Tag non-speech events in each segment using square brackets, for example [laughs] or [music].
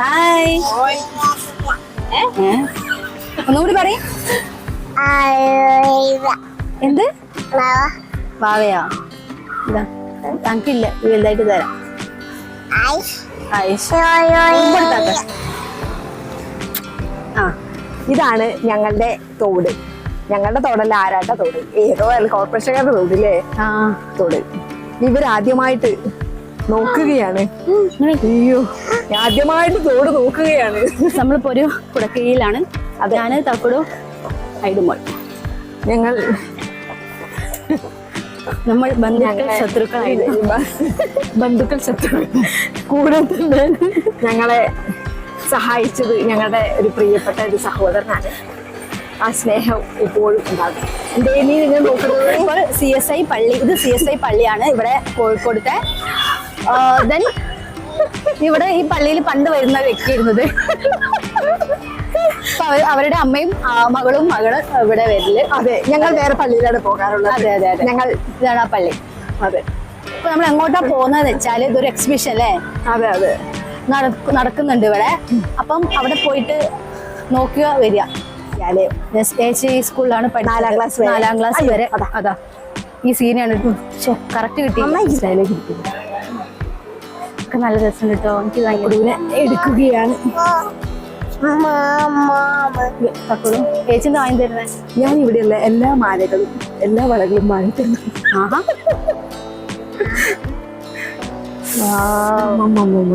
Hi? ഒന്നുകൂടി പറയും. എന്ത്? വാവയാ? ഇതാ. തണുക്കില്ല വലുതായിട്ട് തരാം. ആ ഇതാണ് ഞങ്ങളുടെ തോട്. ഞങ്ങളുടെ തോടല്ല ആരാട്ട തോട്. ഏതോ അല്ല കോർപ്പറേഷൻകാരുടെ തോടില്ലേ ആ. തോട്. ഇവരാദ്യമായിട്ട് നോക്കുകയാണ്. അയ്യോ ആദ്യമായിട്ട് തോട് നോക്കുകയാണ്. നമ്മളിപ്പോ ഒരു കുടക്കീഴിലാണ്. ഞാൻ തക്കുടു ഐഡുമോൾ ഞങ്ങൾ നമ്മൾ ബന്ധുക്കൾ ശത്രുക്കളായിരുന്നു. ബന്ധുക്കൾ ശത്രു കൂടെ ഞങ്ങളെ സഹായിച്ചത് ഞങ്ങളുടെ ഒരു പ്രിയപ്പെട്ട ഒരു സഹോദരനാണ്. ആ സ്നേഹം എപ്പോഴും ഉണ്ടാകും. നീ നിങ്ങൾ നോക്കുന്നത് സി എസ് ഐ പള്ളി ഇത് സി എസ് ഐ പള്ളിയാണ്. ഇവിടെ കോഴിക്കോടത്തെ ദെൻ ഇവിടെ ഈ പള്ളിയിൽ പണ്ട് വരുന്ന വ്യക്തിയിരുന്നത് അവരുടെ അമ്മയും മകളും മകൾ ഇവിടെ വരിൽ. അതെ ഞങ്ങൾ വേറെ പള്ളിയിലാണ് പോകാറുള്ളത്. അതെ അതെ അതെ. ഞങ്ങൾ ഇതാണ് ആ പള്ളി. അതെ. അപ്പൊ നമ്മൾ എങ്ങോട്ടാ പോകുന്നതെന്ന് വെച്ചാൽ ഇതൊരു എക്സിബിഷൻ അല്ലേ? അതെ അതെ. നടക്ക് നടക്കുന്നുണ്ട് ഇവിടെ. അപ്പം അവിടെ പോയിട്ട് നോക്കുക വരിക. ചേച്ചി സ്കൂളിലാണ് നാലാം ക്ലാസ്. നാലാം ക്ലാസ് വരെ. അതാ. ഈ സീനാണ് കറക്റ്റ് കിട്ടി. ഒക്കെ നല്ല രസം കേട്ടോ എനിക്ക് ഇതിനെ എടുക്കുകയാണ്. ചേച്ചി എന്താ വാങ്ങി തരുന്നേ? ഞാൻ ഇവിടെയുള്ള എല്ലാ മാലകളും എല്ലാ വളകളും വാങ്ങിത്തന്നു ആഹാ.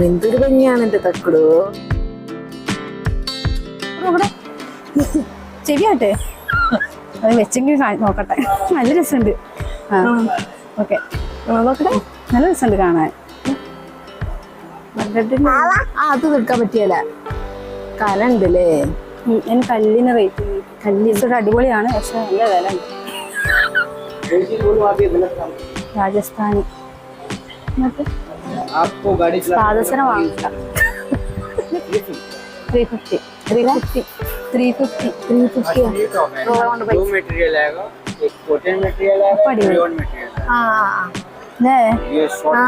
എന്തൊരു ഭംഗിയാണ് എന്റെ തക്കുടു. അവിടെ ചെവിയാട്ടെ? അത് വെച്ചെങ്കിൽ നോക്കട്ടെ. നല്ല രസമുണ്ട്. ഓക്കെ. നോക്കട്ടെ. നല്ല രസമുണ്ട് കാണാൻ. അത് തീർക്കാൻ പറ്റിയല്ല? കല ഉണ്ടല്ലേ ഞാൻ കല്ലിന് റേറ്റ് കല്ലിസൊക്കെ അടിപൊളിയാണ് പക്ഷെ നല്ല വില ഉണ്ട്. രാജസ്ഥാനി. സാധനം വാങ്ങിക്കാം. മെറ്റീരിയൽ മെറ്റീരിയൽ ആ.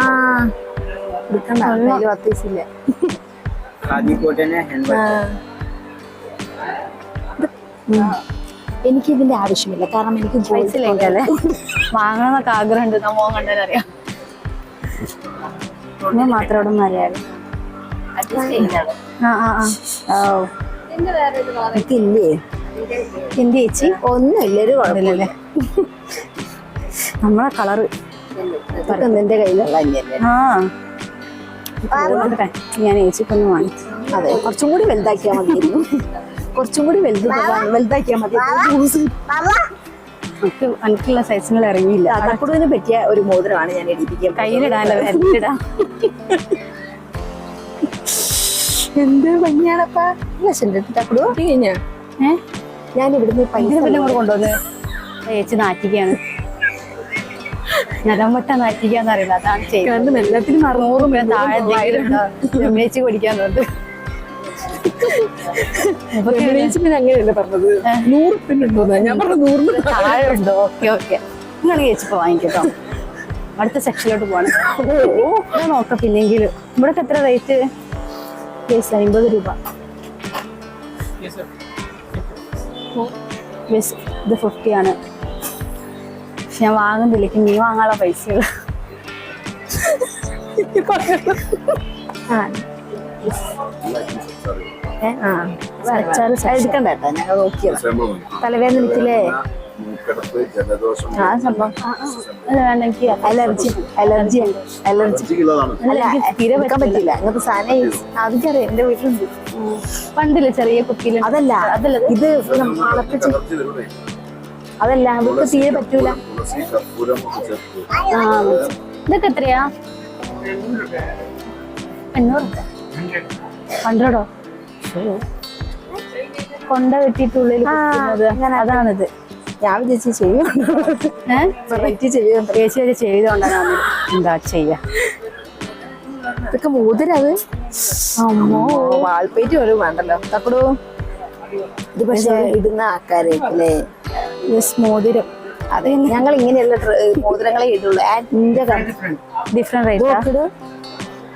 എനിക്ക് ഇതിന്റെ ആവശ്യമില്ല. കാരണം എനിക്ക് പൈസയില്ലേ [laughs] വാങ്ങണമെന്നൊക്കെ ആഗ്രഹമുണ്ട്. നമ്മോ കണ്ടറിയാം ഞാൻ മാത്രം അവിടെ നിന്ന് അറിയാലോ ആ ആ ഇല്ലേ ചേച്ചി? ഒന്നുമില്ല ഒരു കുഴപ്പമില്ലല്ലേ നമ്മളെ കളറ് നിന്റെ കയ്യിലുള്ള ആ. ഞാൻ ഏച്ചിക്കൊന്ന് വാങ്ങിച്ചു. അതെ. കുറച്ചും കൂടി വലുതാക്കിയാൽ മതിയായിരുന്നു കുറച്ചും കൂടി വലുത് വലുതാക്കിയാൽ മതി. നമുക്ക് എനിക്കുള്ള സൈസുകൾ ഇറങ്ങിയില്ല തക്കുടുവിന് പറ്റിയ ഒരു മോതിരമാണ് ഞാൻ ഇടിപ്പിക്കുക കയ്യിലിടാനോ വിരലിടാം എന്ത് ഭംഗിയാണപ്പാ? തക്കുടു കഴിഞ്ഞാ ഏ? ഞാൻ ഇവിടുന്ന് പൈസ കൊണ്ടുവന്ന് ചേച്ചി നാറ്റിക്കാണ് നിലംവട്ട നാറ്റിക്കാന്ന് അറിയില്ല അതാണ് ചെയ്യുന്നത് എല്ലാത്തിനും നൂറ് രൂപ താഴെ രമേശ് കുടിക്കാൻ തോന്നുന്നു രമേശ് പിന്നെ അങ്ങനെയല്ല പറഞ്ഞത്? നൂറ് ഞാൻ പറഞ്ഞ നൂറിന് താഴെ. ഉണ്ടോ? Okay okay. നിങ്ങൾ ചേച്ചിപ്പോ വാങ്ങിക്കട്ടോ അടുത്ത സെക്ഷനിലോട്ട് പോവാണ്. ഞാൻ നോക്കാം പിന്നെങ്കിൽ. ഇവിടെ എത്ര റേറ്റ്? കേസ് അമ്പത് രൂപ. ഇത് ഫിഫ്റ്റി ആണ്. പക്ഷെ ഞാൻ വാങ്ങുന്നില്ല. എനിക്ക് നീ വാങ്ങാനുള്ള പൈസ ആ. ഏ, ആ. അച്ചാറ് എടുക്കണ്ട കേട്ടോ. നോക്കിയതാ. ജലദോഷം ആ സംഭവം. എനിക്ക് അലർജി. Allergy allergy. അല്ല എനിക്ക് തീരെ വെക്കാൻ പറ്റില്ല. അങ്ങനത്തെ സാധനം അതൊക്കെ എന്റെ വീട്ടിലുണ്ട്. പണ്ടില്ല ചെറിയ കുപ്പിയിൽ അതല്ല. അതല്ല. ഇത് വരൂലേ അതല്ല അവർക്ക് തീരെ പറ്റൂല. ആ ഇതൊക്കെ എത്രയാ? എണ്ണൂറ് ഹൺഡ്രഡോ കൊണ്ട അങ്ങനെ. അതാണിത്. ഞാൻ വിചാരിച്ചു ചെയ്യും ചേച്ചി ചെയ്തോണ്ടാണ് എന്താ ചെയ്യാ. ഇതൊക്കെ മോതിരത് അമ്മോ. വാൾപ്പേറ്റ് ഒരു വേണ്ടല്ലോ. തക്കടു ഇത് പക്ഷേ ഇടുന്ന ആൾക്കാരേക്കല്ലേ മോതിരം. അത് ഞങ്ങൾ ഇങ്ങനെയുള്ള മോതിരങ്ങളെ ഇടുള്ളൂ. ആൻഡ് ഡിഫറെന്റ് റേറ്റാ നോക്കിട്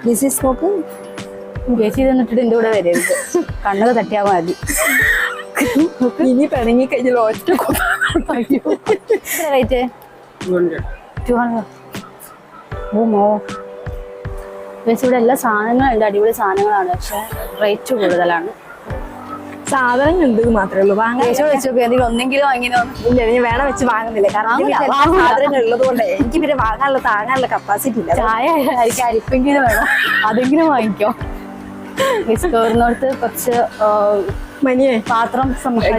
ദിസ് ഈസ് നോക്ക് ചേച്ചി തന്നിട്ട് എന്റെ കൂടെ വരരുത്. കണ്ണൊക്കെ തട്ടിയാ മതി. ഇനി പിണങ്ങി കഴിഞ്ഞാൽ ഒറ്റ റേറ്റ് 200. ടു ഹൺഡ്രഡ് ഓ മോ. ചേച്ചി ഇവിടെ എല്ലാ സാധനങ്ങളുണ്ട് അടിപൊളി സാധനങ്ങളാണ്. പക്ഷെ റേറ്റ് കൂടുതലാണ്. സാധനങ്ങൾ ഉണ്ട് മാത്രമേ ഉള്ളൂ. വാങ്ങാൻ വെച്ച് എന്തെങ്കിലും ഒന്നെങ്കിലും വാങ്ങിനോ ഇല്ല ഞാൻ വേണം വെച്ച് വാങ്ങുന്നില്ല. കാരണം സാധനങ്ങൾ ഉള്ളത് കൊണ്ട് എനിക്ക് പിന്നെ വാങ്ങാനുള്ള താങ്ങാനുള്ള കപ്പാസിറ്റി ഇല്ല. ചായ ആയിരിക്കും അരിപ്പെങ്കിലും വേണം. അതെങ്കിലും വാങ്ങിക്കോ. ഡിസ്കവറിനോടത്ത് കുറച്ച് മനിയെ പാത്രം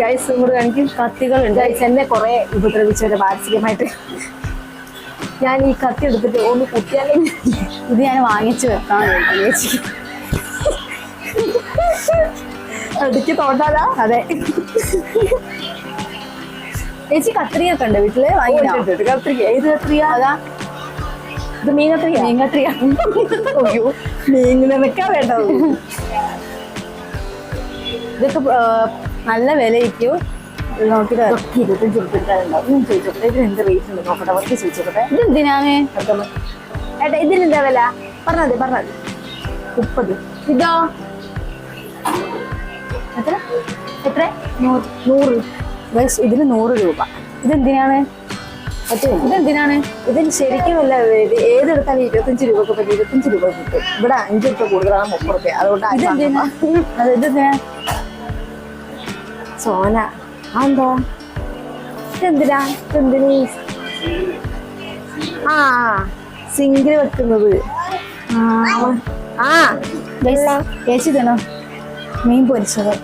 ഗൈസ് കൂടെ എനിക്ക് കത്തികളുണ്ട്. ഗൈസ് എന്നെ കുറെ ഉപദ്രവിച്ചവരെ മാനസികമായിട്ട്. ഞാൻ ഈ കത്തി എടുത്തിട്ട് ഒന്ന് കുത്തിയാലേ ഇത് ഞാൻ വാങ്ങിച്ചു വെക്കാൻ ചേച്ചി അടുക്കി തോട്ടാലാ അതെ. ചേച്ചി കത്രിയൊക്കെ ഉണ്ട് വീട്ടിൽ? വാങ്ങിയോ? കത്രിക. ഏത് കത്രിക? അതാ. ഇത് മീൻ കത്രിക മീൻ കത്രിയ അയ്യോ. മീൻ നിനക്കാ വേണ്ടത്. ഇതൊക്കെ നല്ല വിലയ്ക്കും. നോക്കിട്ട് ഇതൊക്കെ ഇരുപത്തഞ്ച് ഉറുപ്പിണ്ടാവും ഞാൻ ചോദിച്ചോട്ടെ. ഇതിന് എന്ത് റേറ്റ് ഉണ്ട്? നോക്കട്ടെ വർക്ക് ചോദിച്ചോട്ടെ. ഇതെന്തിനാണ്? അതൊന്ന്. ഏട്ടാ ഇതിനെന്താ വില? പറഞ്ഞത് പറഞ്ഞത് മുപ്പത്. ഇതോ? എത്ര? നൂറ്. നൂറ്. ഗൈസ് ഇതിന് നൂറ് രൂപ. ഇതെന്തിനാണ്? ഇതെന്തിനാണ്? ഇതിന് ശരിക്കും അല്ല ഇത് ഏതെടുത്താലും ഇരുപത്തഞ്ച് രൂപക്ക് പറ്റും. ഇരുപത്തഞ്ച് രൂപ കിട്ടും. ഇവിടെ അഞ്ച് രൂപ കൂടുതലാണ് മുപ്പത് രൂപ. അതുകൊണ്ട് ആരും ഇതെന്തിനാ? വാങ്ങണ്ട. അത് ഇതെന്തിനാ? സോന. അതെന്താ? ഇതെന്തിനാ? ഇതെന്തിന്? ആ സിങ്കിൽ വെക്കുന്നത്. ആ ചേച്ചി തന്നോ മീൻ പൊരിച്ചത്.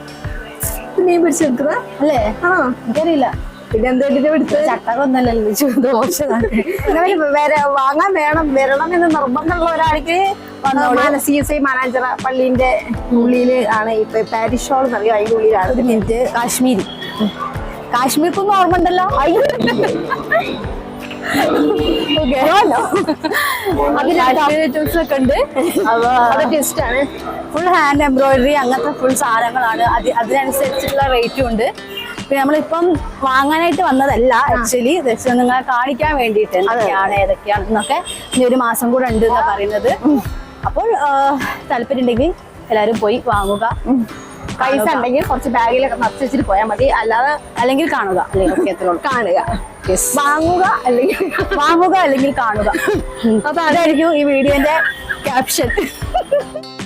മീൻ പിടിച്ചെടുക്കുന്ന അല്ലേ? ആ. എനിക്കറിയില്ല. പിന്നെ എന്തെങ്കിലും എടുത്ത് ചട്ടകൊന്നല്ലല്ലോ ദോഷമാണ് നിങ്ങൾ വര- വാങ്ങാൻ വേണം വരണം എന്ന് നിർബന്ധമുള്ള ഒരാൾക്ക് സി എസ് ഐ മാനാഞ്ചിറ പള്ളീന്റെ ഉള്ളിൽ ആണ്. ഇപ്പൊ പാരിഷ് ഹാൾ എന്നറിയാം അതിന്റെ ഉള്ളിലാണ്. ഒരു മിനിറ്റ്. കാശ്മീരി. കാശ്മീർക്കൊന്നും ഓർമ്മ ഉണ്ടല്ലോ [laughs] ഉണ്ട്. അതൊക്കെ ഇഷ്ടമാണ് ഫുൾ ഹാൻഡ് എംബ്രോയിഡറി അങ്ങനത്തെ ഫുൾ സാധനങ്ങളാണ്. അത് അതിനനുസരിച്ചിട്ടുള്ള റേറ്റും ഉണ്ട്. പിന്നെ നമ്മളിപ്പം വാങ്ങാനായിട്ട് വന്നതല്ല ആക്ച്വലി നിങ്ങളെ കാണിക്കാൻ വേണ്ടിയിട്ട് എന്തൊക്കെയാണ് ഏതൊക്കെയാണെന്നൊക്കെ ഇനി ഒരു മാസം കൂടെ ഉണ്ട് എന്നാ പറയുന്നത്. അപ്പോൾ താല്പര്യം ഉണ്ടെങ്കിൽ എല്ലാവരും പോയി വാങ്ങുക. പൈസ ഉണ്ടെങ്കിൽ കുറച്ച് ബാഗിലൊക്കെ നിറച്ച് വെച്ചിട്ട് പോയാൽ മതി. അല്ലാതെ അല്ലെങ്കിൽ കാണുക. അല്ലെങ്കിൽ കാണുക. വാങ്ങുക അല്ലെങ്കിൽ വാങ്ങുക അല്ലെങ്കിൽ കാണുക. [laughs] അപ്പൊ അതായിരിക്കും ഈ വീഡിയോന്റെ ക്യാപ്ഷൻ [laughs]